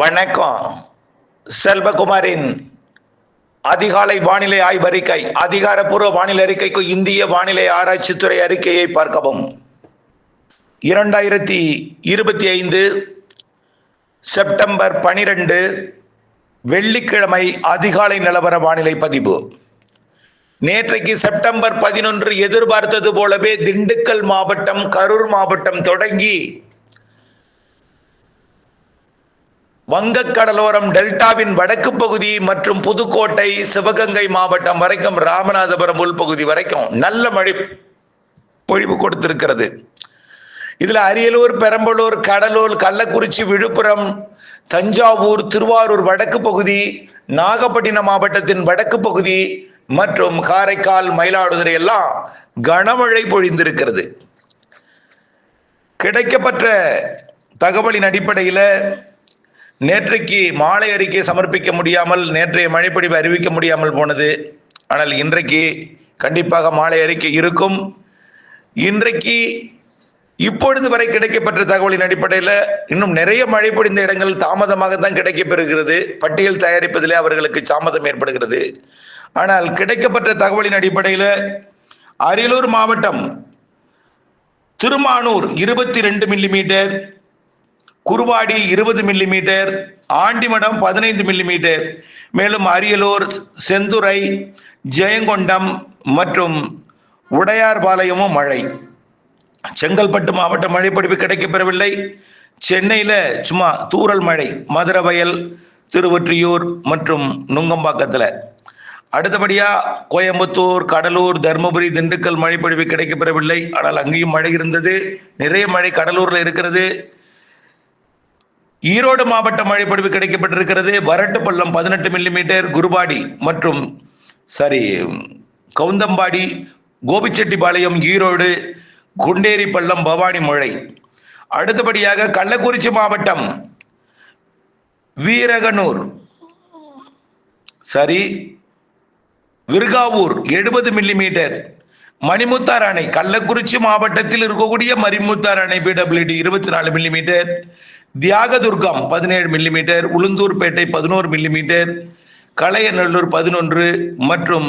வணக்கம். செல்வகுமாரின் அதிகாலை வானிலை ஆய்வறிக்கை அதிகாரப்பூர்வ வானிலை அறிக்கைக்கு இந்திய வானிலை ஆராய்ச்சித்துறை அறிக்கையை பார்க்கவும். இரண்டாயிரத்தி இருபத்தி ஐந்து செப்டம்பர் பனிரெண்டு வெள்ளிக்கிழமை அதிகாலை நிலவர வானிலை பதிவு. நேற்றைக்கு செப்டம்பர் பதினொன்று எதிர்பார்த்தது போலவே திண்டுக்கல் மாவட்டம் கரூர் மாவட்டம் தொடங்கி வங்கக்கடலோரம் டெல்டாவின் வடக்கு பகுதி மற்றும் புதுக்கோட்டை சிவகங்கை மாவட்டம் வரைக்கும் ராமநாதபுரம் உள்பகுதி வரைக்கும் நல்ல மழை பொழிவு கொடுத்திருக்கிறது. இதில் அரியலூர் பெரம்பலூர் கடலூர் கள்ளக்குறிச்சி விழுப்புரம் தஞ்சாவூர் திருவாரூர் வடக்கு பகுதி நாகப்பட்டினம் மாவட்டத்தின் வடக்கு பகுதி மற்றும் காரைக்கால் மயிலாடுதுறை எல்லாம் கனமழை பொழிந்திருக்கிறது. கிடைக்கப்பட்ட தகவலின் அடிப்படையில் நேற்றைக்கு மாலை அறிக்கை சமர்ப்பிக்க முடியாமல் நேற்றைய மழைப்பொழிவு அறிவிக்க முடியாமல் போனது. ஆனால் இன்றைக்கு கண்டிப்பாக மாலை அறிக்கை இருக்கும். இன்றைக்கு இப்பொழுது வரை கிடைக்கப்பட்ட தகவலின் அடிப்படையில் இன்னும் நிறைய மழை பொழிந்த இடங்கள் தாமதமாக தான் கிடைக்கப்பெறுகிறது. பட்டியல் தயாரிப்பதிலே அவர்களுக்கு தாமதம் ஏற்படுகிறது. ஆனால் கிடைக்கப்பட்ட தகவலின் அடிப்படையில் அரியலூர் மாவட்டம் திருமானூர் இருபத்தி ரெண்டு மில்லிமீட்டர் குருவாடி இருபது மில்லிமீட்டர் ஆண்டிமடம் பதினைந்து மில்லிமீட்டர் மேலும் அரியலூர் செந்துறை ஜெயங்கொண்டம் மற்றும் உடையார்பாளையமும் மழை. செங்கல்பட்டு மாவட்ட மழைப்பொழிவு கிடைக்கப்பெறவில்லை. சென்னையில் சும்மா தூரல் மழை மதுரவயல் திருவொற்றியூர் மற்றும் நுங்கம்பாக்கத்தில். அடுத்தபடியாக கோயம்புத்தூர் கடலூர் தருமபுரி திண்டுக்கல் மழைப்பொழிவு கிடைக்கப்பெறவில்லை. ஆனால் அங்கேயும் மழை இருந்தது. நிறைய மழை கடலூரில் இருக்கிறது. ஈரோடு மாவட்ட மழைப்பொழிவு பொழிவு கிடைக்கப்பட்டிருக்கிறது. வரட்டுப்பள்ளம் பதினெட்டு மில்லிமீட்டர் குருபாடி மற்றும் சாரி கவுந்தம்பாடி கோபிச்செட்டிப்பாளையம் ஈரோடு குண்டேரி பள்ளம் பவானி மழை. அடுத்தபடியாக கள்ளக்குறிச்சி மாவட்டம் வீரகனூர் சரி விருகாவூர் எழுபது மில்லிமீட்டர் மணிமுத்தார் அணை. கள்ளக்குறிச்சி மாவட்டத்தில் இருக்கக்கூடிய மணிமுத்தார் அணை பிடபிள்யூடி இருபத்தி நாலு மில்லிமீட்டர் தியாகதுர்கம் பதினேழு மில்லிமீட்டர் உளுந்தூர்பேட்டை பதினோரு மில்லிமீட்டர் கலையநல்லூர் பதினொன்று மற்றும்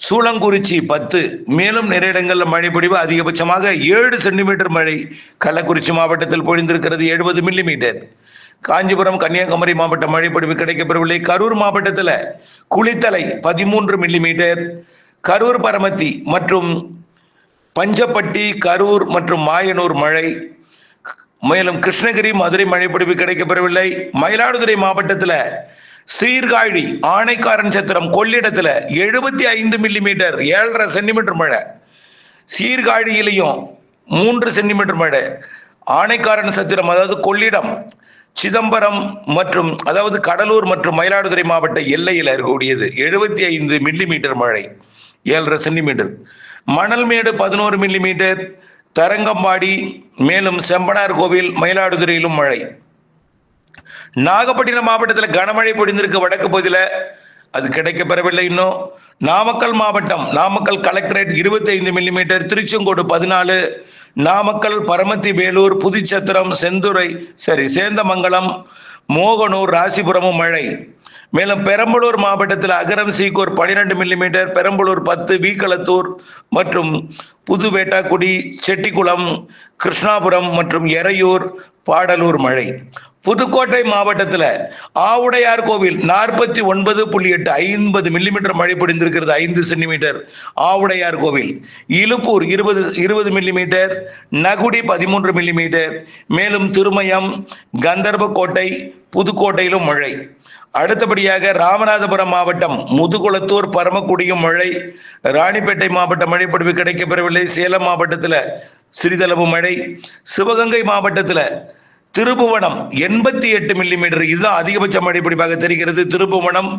சூளங்குறிச்சி பத்து. மேலும் நிறைய இடங்களில் மழை பொழிவு அதிகபட்சமாக ஏழு சென்டிமீட்டர் மழை கள்ளக்குறிச்சி மாவட்டத்தில் பொழிந்திருக்கிறது எழுபது மில்லிமீட்டர் காஞ்சிபுரம் கன்னியாகுமரி மாவட்ட மழை பொழிவு கிடைக்கப்பெறவில்லை. கரூர் மாவட்டத்தில் குளித்தலை பதிமூன்று மில்லிமீட்டர் கரூர் பரமத்தி மற்றும் பஞ்சப்பட்டி கரூர் மற்றும் மாயனூர் மழை மேலும் கிருஷ்ணகிரி மதுரை மழைப்பிடிப்பு கிடைக்கப்பெறவில்லை. மயிலாடுதுறை மாவட்டத்தில் சீர்காழி ஆணைக்காரன் சத்திரம் கொள்ளிடத்தில் எழுபத்தி ஐந்து மில்லிமீட்டர் ஏழரை சென்டிமீட்டர் மழை. சீர்காழியிலையும் மூன்று சென்டிமீட்டர் மழை. ஆணைக்காரன் சத்திரம் அதாவது கொள்ளிடம் சிதம்பரம் மற்றும் அதாவது கடலூர் மற்றும் மயிலாடுதுறை மாவட்ட எல்லையில் இருக்கக்கூடியது. எழுபத்தி ஐந்து மில்லிமீட்டர் மழை. ஏழரை சென்டிமீட்டர் மணல்மேடு பதினோரு மில்லிமீட்டர் தரங்கம்பாடி மேலும் செம்பனார் கோவில் மயிலாடுதுறையிலும் மழை. நாகப்பட்டினம் மாவட்டத்தில் கனமழை பொழிந்திருக்கு. வடக்கு பகுதியில் அது கிடைக்கப்பெறவில்லை இன்னும். நாமக்கல் மாவட்டம் நாமக்கல் கலெக்டரேட் இருபத்தி ஐந்து மில்லிமீட்டர். திருச்செங்கோடு பதினாலு. நாமக்கல் பரமத்தி வேலூர் புதுச்சத்திரம் செந்துறை சரி சேந்தமங்கலம் மோகனூர் ராசிபுரமும் மழை. மேலும் பெரம்பலூர் மாவட்டத்தில் அகரம் சீக்கூர் பனிரெண்டு மில்லிமீட்டர் பெரம்பலூர் பத்து வீக்களத்தூர் மற்றும் புதுவேட்டாக்குடி செட்டிக்குளம் கிருஷ்ணாபுரம் மற்றும் எறையூர் பாடலூர் மழை. புதுக்கோட்டை மாவட்டத்தில் ஆவுடையார் கோவில் நாற்பத்தி ஒன்பது புள்ளி எட்டு ஐம்பது மில்லிமீட்டர் மழை பொழிந்திருக்கிறது ஐந்து சென்டிமீட்டர் ஆவுடையார் கோவில் இலுப்பூர் இருபது இருபது மில்லிமீட்டர் நகுடி பதிமூன்று மில்லிமீட்டர் மேலும் திருமயம் கந்தர்போட்டை புதுக்கோட்டையிலும் மழை. அடுத்தபடியாக ராமநாதபுரம் மாவட்டம் முதுகுளத்தூர் பரமக்குடியும் மழை ராணிப்பேட்டை மாவட்ட மழைப்பொழிவு கிடைக்கப்பெறவில்லை. சேலம் மாவட்டத்தில் சிறிதளவு மழை. சிவகங்கை மாவட்டத்தில் திருபுவனம் எண்பத்தி எட்டு மில்லிமீட்டர் இதுதான் அதிகபட்ச மழைப்பிடிப்பாக தெரிகிறது. திருபுவனம்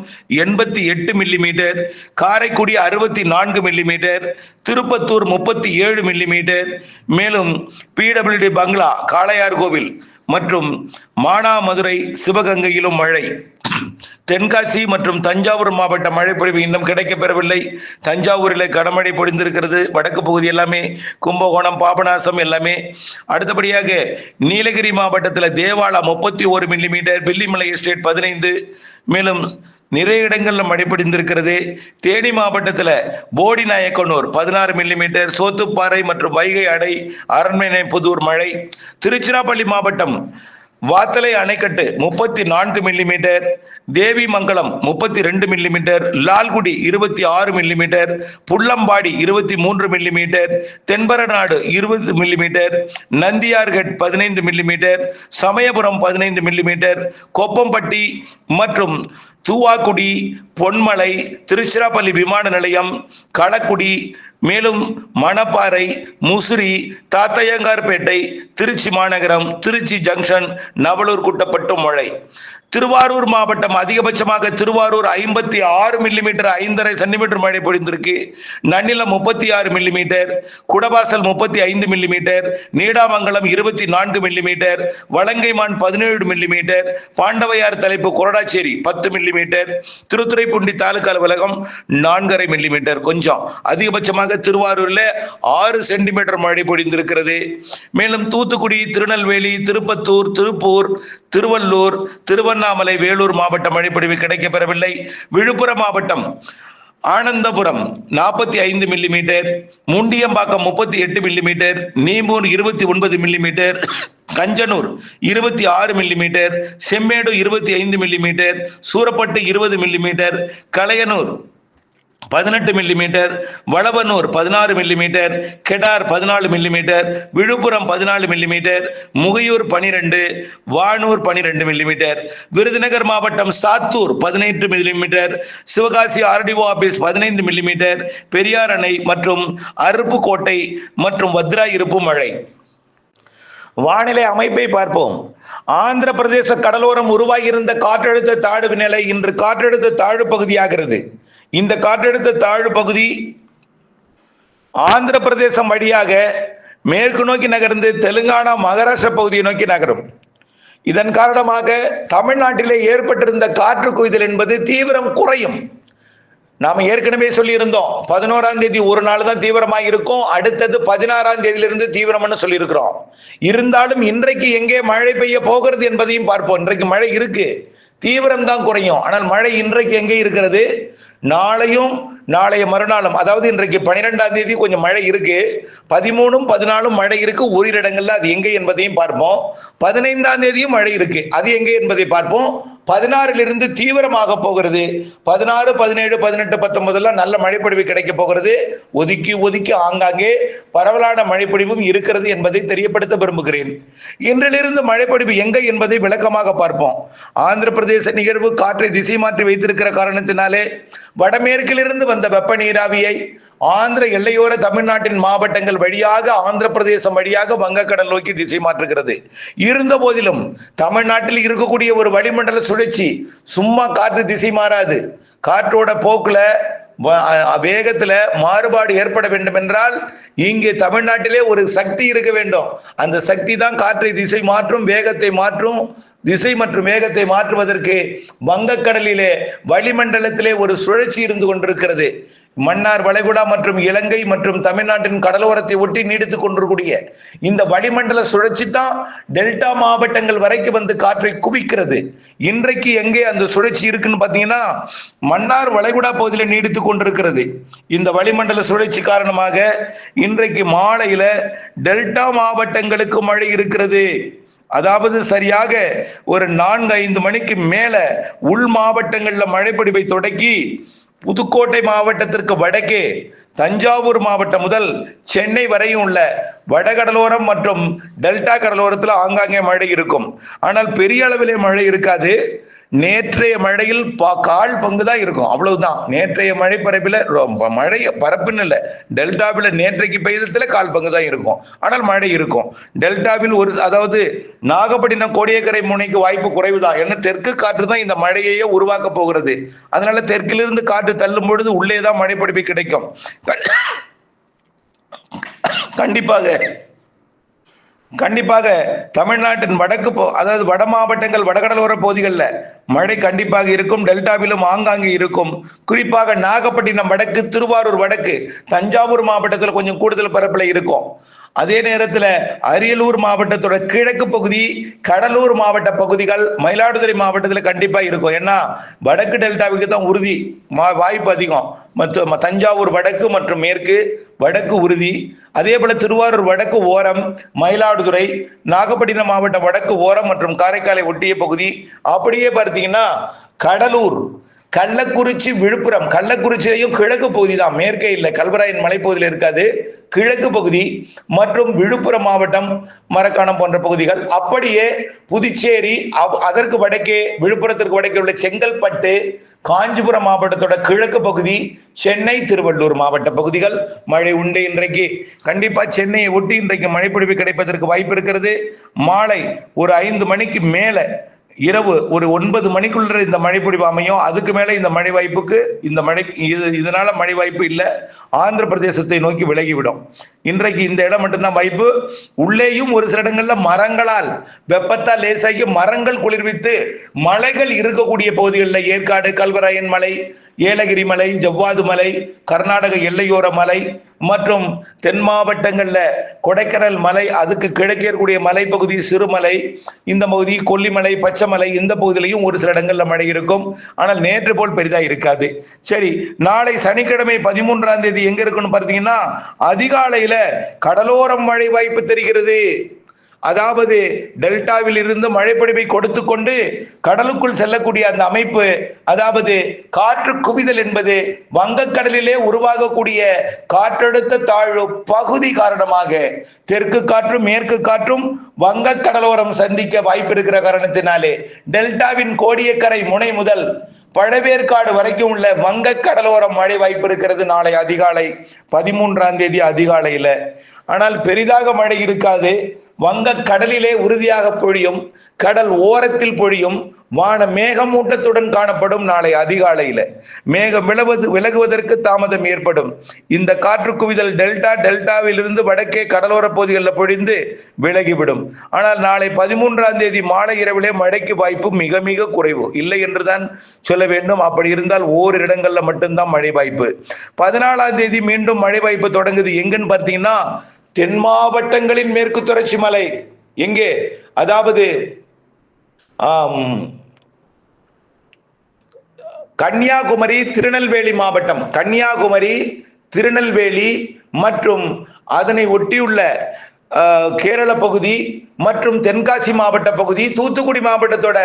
எண்பத்தி எட்டு மில்லிமீட்டர் காரைக்குடி அறுபத்தி நான்கு மில்லிமீட்டர் திருப்பத்தூர் முப்பத்தி ஏழு மில்லிமீட்டர் மேலும் பிடபிள்யூடி பங்களா காளையார் கோவில் மற்றும் மானாமதுரை சிவகங்கையிலும் மழை. தென்காசி மற்றும் தஞ்சாவூர் மாவட்ட மழைப்பொழிவு இன்னும் கிடைக்கப்பெறவில்லை. தஞ்சாவூரில் கனமழை பொழிந்திருக்கிறது. வடக்கு பகுதி எல்லாமே கும்பகோணம் பாபநாசம் எல்லாமே. அடுத்தபடியாக நீலகிரி மாவட்டத்தில் தேவாலா முப்பத்தி ஒரு மில்லிமீட்டர் பில்லிமலை எஸ்டேட் பதினைந்து. மேலும் நிறைய இடங்களில் மழை பிடிந்திருக்கிறது தேனி மாவட்டத்தில் போடி நாயக்கனூர் பதினாறு மில்லிமீட்டர் சோத்துப்பாறை மற்றும் வைகை அடை அரண்மனை புதூர் மழை. திருச்சிராப்பள்ளி மாவட்டம் வாத்தலை அணைக்கட்டு முப்பத்தி நான்கு மில்லிமீட்டர் தேவிமங்கலம் முப்பத்தி ரெண்டு மில்லிமீட்டர் லால்குடி இருபத்தி ஆறு மில்லிமீட்டர் புள்ளம்பாடி இருபத்தி மூன்று மில்லிமீட்டர் தென்பரநாடு இருபது மில்லிமீட்டர் நந்தியார்கட் பதினைந்து மில்லிமீட்டர் சமயபுரம் பதினைந்து மில்லிமீட்டர் கொப்பம்பட்டி மற்றும் தூவாக்குடி பொன்மலை திருச்சிராப்பள்ளி விமான நிலையம் களக்குடி மேலும் மணப்பாறை முசிறி தாத்தையங்கார்பேட்டை திருச்சி மாநகரம் திருச்சி ஜங்ஷன் நவலூர் குட்டப்பட்டு மழை. திருவாரூர் மாவட்டம் அதிகபட்சமாக திருவாரூர் ஐம்பத்தி ஆறு மில்லிமீட்டர் ஐந்தரை சென்டிமீட்டர் மழை பொழிந்திருக்கு. நன்னிலம் முப்பத்தி ஆறு மில்லிமீட்டர் குடவாசல் முப்பத்தி ஐந்து மில்லிமீட்டர் நீடாமங்கலம் இருபத்தி நான்கு மில்லிமீட்டர் வலங்கைமான் பதினேழு மில்லிமீட்டர் பாண்டவையார் தலைப்பு கொரடாச்சேரி பத்து மில்லிமீட்டர் திருத்துறைப்பூண்டி தாலுகா அலுவலகம் நான்கரை மில்லிமீட்டர் கொஞ்சம். அதிகபட்சமாக திருவாரூர்ல ஆறு சென்டிமீட்டர் மழை பொழிந்திருக்கிறது. மேலும் தூத்துக்குடி திருநெல்வேலி திருப்பத்தூர் திருப்பூர் திருவள்ளூர் திருவண்ணாமலை வேலூர் மாவட்ட மழைப்பொழிவு கிடைக்கப்பெறவில்லை. விழுப்புரம் மாவட்டம் ஆனந்தபுரம் நாற்பத்தி ஐந்து மில்லிமீட்டர் முண்டியம்பாக்கம் முப்பத்தி எட்டு மில்லிமீட்டர் நீம்பூர் இருபத்தி ஒன்பது மில்லிமீட்டர் கஞ்சனூர் இருபத்தி ஆறு மில்லிமீட்டர் செம்மேடு இருபத்தி ஐந்து மில்லிமீட்டர் சூரப்பட்டு இருபது மில்லிமீட்டர் கலையனூர் பதினெட்டு மில்லிமீட்டர் வளவனூர் பதினாறு மில்லிமீட்டர் கெடார் பதினாலு மில்லிமீட்டர் விழுப்புரம் பதினாலு மில்லிமீட்டர் முகையூர் பனிரெண்டு வானூர் பனிரெண்டு மில்லிமீட்டர் விருதுநகர் மாவட்டம் சாத்தூர் பதினெட்டு மில்லிமீட்டர் சிவகாசி ஆர்டிஓ ஆபீஸ் பதினைந்து மில்லிமீட்டர் பெரியார் அணை மற்றும் அருப்புக்கோட்டை மற்றும் வத்ரா இருப்பு மழை. வானிலை அமைப்பை பார்ப்போம். ஆந்திர பிரதேச கடலோரம் உருவாகியிருந்த காற்றழுத்த தாழ்வு நிலை இன்று காற்றழுத்த தாழ்வு பகுதியாகிறது. இந்த காற்றழுத்த தாழ்வு பகுதி ஆந்திர பிரதேசம் வழியாக மேற்கு நோக்கி நகர்ந்து தெலுங்கானா மகாராஷ்டிரா பகுதியை நோக்கி நகரும். இதன் காரணமாக தமிழ்நாட்டிலே ஏற்பட்டிருந்த காற்று குவிதல் என்பது தீவிரம் குறையும். நாம் ஏற்கனவே சொல்லியிருந்தோம் பதினோராம் தேதி ஒரு நாள் தான் தீவிரமாக இருக்கும் அடுத்தது பதினாறாம் தேதியிலிருந்து தீவிரம்னு சொல்லியிருக்கிறோம். இருந்தாலும் இன்றைக்கு எங்கே மழை பெய்ய போகிறது என்பதையும் பார்ப்போம். இன்றைக்கு மழை இருக்கு தீவிரம் தான் குறையும். ஆனால் மழை இன்றைக்கு எங்கே இருக்கிறது? நாளையும் நாளைய மறுநாளும் அதாவது இன்றைக்கு பனிரெண்டாம் தேதி கொஞ்சம் மழை இருக்கு. பதிமூணும் பதினாலும் மழை இருக்கு ஓரிரு இடங்கள்ல அது எங்கே என்பதையும் பார்ப்போம். பதினைந்தாம் தேதியும் மழை இருக்கு அது எங்கே என்பதை பார்ப்போம். பதினாறிலிருந்து தீவிரமாக போகிறது. பதினாறு பதினேழு பதினெட்டு பத்தொன்பதுலாம் நல்ல மழைப்பொழிவு கிடைக்க போகிறது. ஒதுக்கி ஒதுக்கி ஆங்காங்கே பரவலான மழைப்பொழிவும் இருக்கிறது என்பதை தெரியப்படுத்த விரும்புகிறேன். இன்றிலிருந்து மழைப்பொழிவு எங்கே என்பதை விளக்கமாக பார்ப்போம். ஆந்திர பிரதேச நிகழ்வு காற்றை திசை மாற்றி வைத்திருக்கிற காரணத்தினாலே வடமேற்கிலிருந்து வந்த வெப்ப நீராவியை ஆந்திர எல்லையோர தமிழ்நாட்டின் மாவட்டங்கள் வழியாக ஆந்திர பிரதேசம் வழியாக வங்கக்கடல் நோக்கி திசை மாற்றுகிறது. இருந்த போதிலும் தமிழ்நாட்டில் இருக்கக்கூடிய ஒரு வளிமண்டல சுழற்சி சும்மா காற்று திசை மாறாது. காற்றோட போக்குல வேகத்துல மாறுபாடு ஏற்பட வேண்டும் என்றால் இங்கே தமிழ்நாட்டிலே ஒரு சக்தி இருக்க வேண்டும். அந்த சக்தி தான் காற்றை திசை மாற்றும் வேகத்தை மாற்றும் திசை மற்றும் வேகத்தை மாற்றுவதற்கு வங்கக்கடலிலே வளிமண்டலத்திலே ஒரு சுழற்சி இருந்து கொண்டிருக்கிறது. மன்னார் வளைகுடா மற்றும் இலங்கை மற்றும் தமிழ்நாட்டின் கடலோரத்தை ஒட்டி நீடித்து கொண்டிருக்கூடிய இந்த வளிமண்டல சுழற்சி தான் டெல்டா மாவட்டங்கள் வரைக்கும் வந்து காற்றை குவிக்கிறது. இன்றைக்கு எங்கே அந்த சுழற்சி இருக்குன்னு பார்த்தீங்கன்னா மன்னார் வளைகுடா பகுதியில் நீடித்து கொண்டிருக்கிறது. இந்த வளிமண்டல சுழற்சி காரணமாக இன்றைக்கு மாலையில டெல்டா மாவட்டங்களுக்கு மழை இருக்கிறது. அதாவது சரியாக ஒரு நான்கு ஐந்து மணிக்கு மேல உள் மாவட்டங்கள்ல மழைப்பொடிவை தொடக்கி புதுக்கோட்டை மாவட்டத்திற்கு வடக்கே தஞ்சாவூர் மாவட்டம் முதல் சென்னை வரையும் உள்ள வடகடலோரம் மற்றும் டெல்டா கடலோரத்தில் ஆங்காங்கே மழை இருக்கும். ஆனால் பெரிய அளவிலே மழை இருக்காது. நேற்றைய மழையில் பா கால் பங்கு தான் இருக்கும். அவ்வளவுதான். நேற்றைய மழை பரப்பில் ரொம்ப மழை பரப்புன்னு இல்லை. டெல்டாவில் நேற்றைக்கு பெய்தத்துல கால் பங்கு தான் இருக்கும். ஆனால் மழை இருக்கும். டெல்டாவில் ஒரு அதாவது நாகப்பட்டினம் கோடியக்கரை முனைக்கு வாய்ப்பு குறைவு தான் ஏன்னா தெற்கு காற்று தான் இந்த மழையையே உருவாக்க போகிறது. அதனால தெற்கிலிருந்து காற்று தள்ளும் பொழுது உள்ளே தான் மழை பிடிப்பு கிடைக்கும். கண்டிப்பாக. கண்டிப்பாக தமிழ்நாட்டின் வடக்கு போ- அதாவது வட மாவட்டங்கள் வடகடலோர பகுதிகளில் மழை கண்டிப்பாக இருக்கும். டெல்டாவிலும் ஆங்காங்கே இருக்கும். குறிப்பாக நாகப்பட்டினம் வடக்கு திருவாரூர் வடக்கு தஞ்சாவூர் மாவட்டத்தில் கொஞ்சம் கூடுதல் பரப்பில் இருக்கும். அதே நேரத்தில் அரியலூர் மாவட்டத்தோட கிழக்கு பகுதி கடலூர் மாவட்ட பகுதிகள் மயிலாடுதுறை மாவட்டத்தில் கண்டிப்பாக இருக்கும். ஏன்னா வடக்கு டெல்டாவுக்கு தான் உறுதி வாய்ப்பு அதிகம். மற்றும் தஞ்சாவூர் வடக்கு மற்றும் மேற்கு வடக்கு உறுதி. அதே போல திருவாரூர் வடக்கு ஓரம் மயிலாடுதுறை நாகப்பட்டினம் மாவட்டம் வடக்கு ஓரம் மற்றும் காரைக்காலை ஒட்டிய பகுதி. அப்படியே பார்த்தீங்கன்னா கடலூர் கள்ளக்குறிச்சி விழுப்புரம் கள்ளக்குறிச்சியிலையும் கிழக்கு பகுதி தான். மேற்கே இல்லை. கல்வராயன் மலைப்பகுதியில் இருக்காது. கிழக்கு பகுதி மற்றும் விழுப்புரம் மாவட்டம் மரக்காணம் போன்ற பகுதிகள். அப்படியே புதுச்சேரி அதற்கு வடக்கே விழுப்புரத்திற்கு வடக்கே உள்ள செங்கல்பட்டு காஞ்சிபுரம் மாவட்டத்தோட கிழக்கு பகுதி சென்னை திருவள்ளூர் மாவட்ட பகுதிகள். மழை உண்டு இன்றைக்கு. கண்டிப்பா சென்னையை ஒட்டி இன்றைக்கு மழைப்பொழிவு கிடைப்பதற்கு வாய்ப்பு இருக்கிறது. மாலை ஒரு ஐந்து மணிக்கு மேலே இரவு ஒரு ஒன்பது மணிக்குள்ள இந்த மழை பொழிவு அமையும். அதுக்கு மேலே இந்த மழை வாய்ப்புக்கு இந்த மழை இது இதனால மழை வாய்ப்பு இல்லை. ஆந்திர பிரதேசத்தை நோக்கி விலகிவிடும். இன்றைக்கு இந்த இடம் மட்டும்தான் வாய்ப்பு. உள்ளேயும் ஒரு சில இடங்கள்ல மரங்களால் வெப்பத்தால் லேசாகி மரங்கள் குளிர்வித்து மலைகள் இருக்கக்கூடிய பகுதிகளில் ஏற்காடு கல்வராயன் மலை ஏலகிரி மலை ஜவ்வாது மலை கர்நாடக எல்லையோர மலை மற்றும் தென் மாவட்டங்களில் கொடைக்கானல் மலை அதுக்கு கிழக்கே இருக்கக்கூடிய மலைப்பகுதி சிறுமலை இந்த பகுதி கொல்லிமலை பச்சைமலை இந்த பகுதியிலையும் ஒரு சில இடங்களில் மழை இருக்கும். ஆனால் நேற்று போல் பெரிதாக இருக்காது. சரி நாளை சனிக்கிழமை பதிமூன்றாம் தேதி எங்கே இருக்குன்னு பார்த்தீங்கன்னா அதிகாலையில் கடலோரம் மழை வாய்ப்பு தெரிகிறது. அதாவது டெல்டாவில் இருந்து மழைப்பொழிவை கொடுத்து கொண்டு கடலுக்குள் செல்லக்கூடிய அந்த அமைப்பு அதாவது காற்று குவிதல் என்பது வங்கக்கடலிலே உருவாகக்கூடிய காற்றழுத்த தாழ்வு பகுதி காரணமாக தெற்கு காற்றும் மேற்கு காற்றும் வங்கக்கடலோரம் சந்திக்க வாய்ப்பு இருக்கிற காரணத்தினாலே டெல்டாவின் கோடியக்கரை முனை முதல் பழவேற்காடு வரைக்கும் உள்ள வங்க கடலோரம் மழை வாய்ப்பு இருக்கிறது நாளை அதிகாலை பதிமூன்றாம் தேதி அதிகாலையில. ஆனால் பெரிதாக மழை இருக்காது. வங்க கடலிலே உறுதியாக பொழியும் கடல் ஓரத்தில் பொழியும் வான மேகமூட்டத்துடன் காணப்படும் நாளை அதிகாலையில. மேகம் விலவது விலகுவதற்கு தாமதம் ஏற்படும். இந்த காற்று குவிதல் டெல்டா டெல்டாவிலிருந்து வடக்கே கடலோர பகுதிகளில் பொழிந்து விலகிவிடும். ஆனால் நாளை பதிமூன்றாம் தேதி மாலை இரவிலே மழைக்கு வாய்ப்பு மிக மிக குறைவு. இல்லை என்றுதான் சொல்ல வேண்டும். அப்படி இருந்தால் ஓரிரு இடங்கள்ல மட்டும்தான் மழை வாய்ப்பு. பதினாலாம் தேதி மீண்டும் மழை வாய்ப்பு தொடங்குது. எங்கன்னு பார்த்தீங்கன்னா தென் மாவட்டங்களின் மேற்கு தொடர்ச்சி மலை. எங்கே? அதாவது ஆம், கன்னியாகுமரி திருநெல்வேலி மாவட்டம். கன்னியாகுமரி திருநெல்வேலி மற்றும் அதனை ஒட்டியுள்ள கேரள பகுதி மற்றும் தென்காசி மாவட்ட பகுதி தூத்துக்குடி மாவட்டத்தோட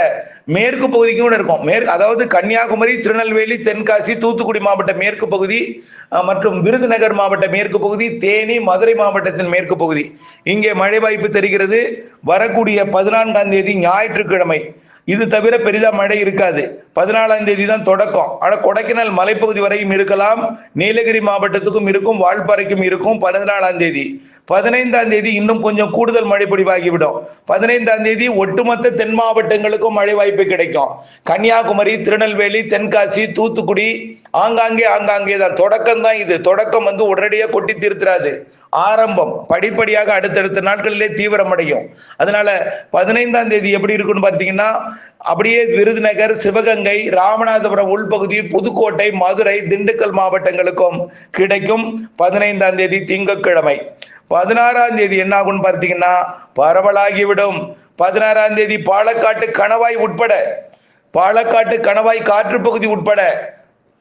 மேற்கு பகுதிக்கும் கூட இருக்கும். மேற்கு அதாவது கன்னியாகுமரி திருநெல்வேலி தென்காசி தூத்துக்குடி மாவட்ட மேற்கு பகுதி மற்றும் விருதுநகர் மாவட்ட மேற்கு பகுதி தேனி மதுரை மாவட்டத்தின் மேற்கு பகுதி. இங்கே மழை வாய்ப்பு தெரிகிறது. வரக்கூடிய பதினான்காம் தேதி ஞாயிற்றுக்கிழமை. இது தவிர பெரிதா மழை இருக்காது. பதினாலாம் தேதி தான் தொடக்கம். ஆனால் கொடைக்கானல் மலைப்பகுதி வரையும் இருக்கலாம். நீலகிரி மாவட்டத்துக்கும் இருக்கும் வால்பாறைக்கும் இருக்கும் பதினாலாம் தேதி. பதினைந்தாம் தேதி இன்னும் கொஞ்சம் கூடுதல் மழை பொழிவாகிவிடும். பதினைந்தாம் தேதி ஒட்டுமொத்த தென் மாவட்டங்களுக்கும் மழை வாய்ப்பு கிடைக்கும். கன்னியாகுமரி திருநெல்வேலி தென்காசி தூத்துக்குடி ஆங்காங்கே ஆங்காங்கே தான். தொடக்கம் தான் இது. தொடக்கம் வந்து உடனடியாக கொட்டி தீர்த்துறாது. ஆரம்பம் படிப்படியாக அடுத்தடுத்த நாட்களிலே தீவிரமடையும். அதனால பதினைந்தாம் தேதி எப்படி இருக்குன்னு பார்த்தீங்கன்னா அப்படியே விருதுநகர் சிவகங்கை ராமநாதபுரம் உள்பகுதி புதுக்கோட்டை மதுரை திண்டுக்கல் மாவட்டங்களுக்கும் கிடைக்கும் பதினைந்தாம் தேதி திங்கட்கிழமை. பதினாறாம் தேதி என்ன ஆகும்னு பார்த்தீங்கன்னா பரவலாகிவிடும். பதினாறாம் தேதி பாலக்காட்டு கணவாய் உட்பட பாலக்காட்டு கணவாய் காற்று பகுதி உட்பட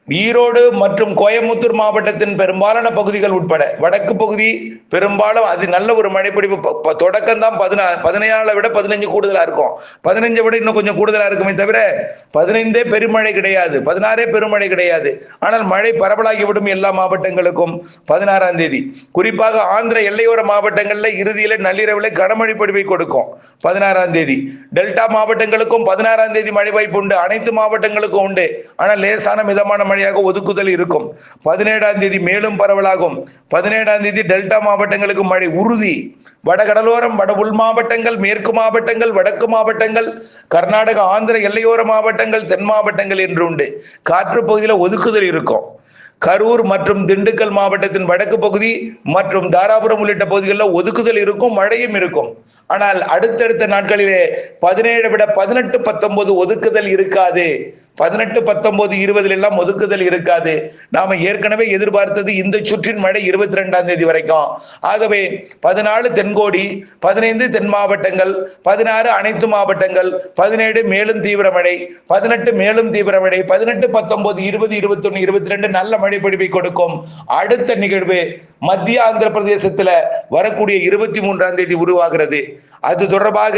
ஈரோடு மற்றும் கோயம்புத்தூர் மாவட்டத்தின் பெரும்பாலான பகுதிகள் உட்பட வடக்கு பகுதி பெரும்பாலும் அது நல்ல ஒரு மழைப்பிடிப்பு தொடக்கம் தான் பதினா பதினேழை விட பதினஞ்சு கூடுதலா இருக்கும். பதினஞ்சை விட இன்னும் கொஞ்சம் கூடுதலா இருக்குமே தவிர பதினைந்தே பெருமழை கிடையாது. பதினாறே பெருமழை கிடையாது. ஆனால் மழை பரவலாகிவிடும் எல்லா மாவட்டங்களுக்கும் பதினாறாம் தேதி. குறிப்பாக ஆந்திர எல்லையோர மாவட்டங்கள்ல இறுதியில நள்ளிரவுல கனமழை பொழிவை கொடுக்கும். பதினாறாம் தேதி. டெல்டா மாவட்டங்களுக்கும் பதினாறாம் தேதி மழை வாய்ப்பு உண்டு. அனைத்து மாவட்டங்களுக்கும் உண்டு. ஆனால் லேசான மிதமான மழையாக ஒதுக்குதல் இருக்கும். பதினேழாம் தேதி மேலும் பரவலாகும். பதினேழாம் தேதி டெல்டா மாவட்டங்களுக்கு மழை உறுதி. வடகடலோரம் வட உள் மாவட்டங்கள் மேற்கு மாவட்டங்கள் வடக்கு மாவட்டங்கள் கர்நாடக ஆந்திர எல்லையோர மாவட்டங்கள் தென் மாவட்டங்கள் என்று உண்டு. காற்று பகுதியில் ஒதுக்குதல் இருக்கும். கரூர் மற்றும் திண்டுக்கல் மாவட்டத்தின் வடக்கு பகுதி மற்றும் தாராபுரம் உள்ளிட்ட பகுதிகளில் ஒதுக்குதல் இருக்கும் மழையும் இருக்கும். ஆனால் அடுத்தடுத்த நாட்களிலே பதினேழு விட பதினெட்டு பத்தொன்பது ஒதுக்குதல் இருக்காது. பதினெட்டு பத்தொன்பது இருபதுல எல்லாம் ஒதுக்குதல் இருக்காது. நாம ஏற்கனவே எதிர்பார்த்தது இந்த சுற்றின் மழை இருபத்தி ரெண்டாம் தேதி வரைக்கும். ஆகவே பதினாலு தென்கோடி பதினைந்து தென் மாவட்டங்கள் பதினாறு அனைத்து மாவட்டங்கள் பதினேழு மேலும் தீவிர மழை பதினெட்டு மேலும் தீவிர மழை பதினெட்டு பத்தொன்பது இருபது இருபத்தொன்னு இருபத்தி ரெண்டு நல்ல மழை பொழிவை கொடுக்கும். அடுத்த நிகழ்வு மத்திய ஆந்திர பிரதேசத்துல வரக்கூடிய இருபத்தி மூன்றாம் தேதி உருவாகிறது. அது தொடர்பாக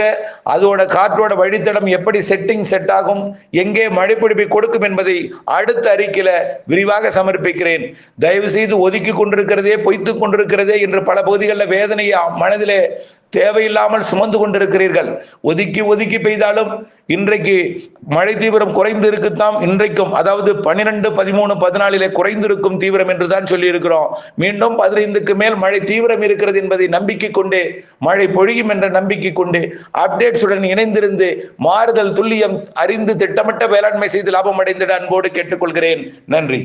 அதோட காற்றோட வழித்தடம் எப்படி செட்டிங் செட் ஆகும் எங்கே மழைப்பிடிப்பை கொடுக்கும் என்பதை அடுத்த அறிக்கையில விரிவாக சமர்ப்பிக்கிறேன். தயவு செய்து ஒதுக்கி கொண்டிருக்கிறதே பொய்த்து கொண்டிருக்கிறதே என்று பல பகுதிகளில் வேதனையை மனதிலே தேவையில்லாமல் சுமந்து கொண்டிருக்கிறீர்கள். ஒதுக்கி ஒதுக்கி பெய்தாலும் இன்றைக்கு மழை தீவிரம் குறைந்து இருக்குத்தாம் இன்றைக்கும் அதாவது பன்னிரெண்டு பதிமூணு பதினாலிலே குறைந்திருக்கும் தீவிரம் என்று தான் சொல்லி இருக்கிறோம் மீண்டும் பதினைந்துக்கு மேல் மழை தீவிரம் இருக்கிறது என்பதை நம்பிக்கை கொண்டு மழை பொழியும் என்ற நம்பிக்கை கொண்டு அப்டேட்ஸுடன் இணைந்திருந்து மாறுதல் துல்லியம் அறிந்து திட்டமிட்ட வேளாண்மை செய்து லாபம் அடைந்திட அன்போடு கேட்டுக்கொள்கிறேன். நன்றி.